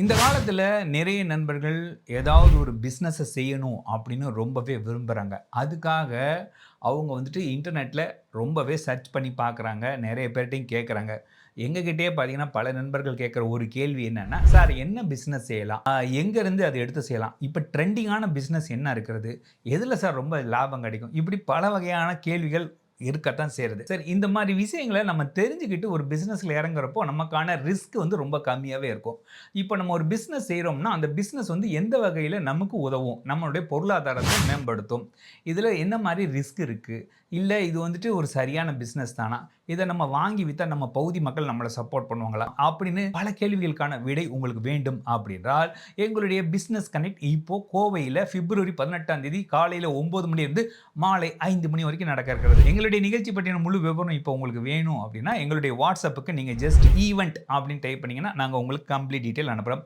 இந்த காலத்தில் நிறைய நண்பர்கள் ஏதாவது ஒரு பிஸ்னஸை செய்யணும் அப்படின்னு ரொம்பவே விரும்புகிறாங்க அதுக்காக அவங்க வந்துட்டு இன்டர்நெட்டில் ரொம்பவே சர்ச் பண்ணி பார்க்குறாங்க நிறைய பேர்ட்டையும் கேட்குறாங்க எங்ககிட்டயே பார்த்தீங்கன்னா பல நண்பர்கள் கேட்குற ஒரு கேள்வி என்னென்னா சார் என்ன பிஸ்னஸ் செய்யலாம்? எங்கேருந்து அதை எடுத்து செய்யலாம்? இப்போ ட்ரெண்டிங்கான பிஸ்னஸ் என்ன இருக்கிறது? எதில் சார் ரொம்ப லாபம் கிடைக்கும்? இப்படி பல வகையான கேள்விகள் இருக்கத்தான் சேருது சரி இந்த மாதிரி விஷயங்களை நம்ம தெரிஞ்சுக்கிட்டு ஒரு பிஸ்னஸில் இறங்குறப்போ நமக்கான ரிஸ்க் வந்து ரொம்ப கம்மியாகவே இருக்கும். இப்போ நம்ம ஒரு பிஸ்னஸ் செய்கிறோம்னா அந்த பிஸ்னஸ் வந்து எந்த வகையில் நமக்கு உதவும்? நம்மளுடைய பொருளாதாரத்தை மேம்படுத்தும். இதில் என்ன மாதிரி ரிஸ்க் இருக்குது இல்லை இது வந்துட்டு ஒரு சரியான பிஸ்னஸ் தானா? இதை நம்ம வாங்கி விற்றா நம்ம பகுதி மக்கள் நம்மளை சப்போர்ட் பண்ணுவாங்களா? அப்படின்னு பல கேள்விகளுக்கான விடை உங்களுக்கு வேண்டும் அப்படின்றால் எங்களுடைய பிஸ்னஸ் கனெக்ட் இப்போ கோவையில் பிப்ரவரி பதினெட்டாம் தேதி காலையில் ஒம்பது மணிலிருந்து மாலை ஐந்து மணி வரைக்கும் நடக்க இருக்கிறது. எங்களுடைய நிகழ்ச்சி பற்றின முழு விவரம் இப்போ உங்களுக்கு வேணும் அப்படின்னா எங்களுடைய வாட்ஸ்அப்புக்கு நீங்கள் ஜஸ்ட் ஈவெண்ட் அப்படின்னு டைப் பண்ணிங்கன்னா நாங்கள் உங்களுக்கு கம்ப்ளீட் டீட்டெயில் அனுப்புகிறோம்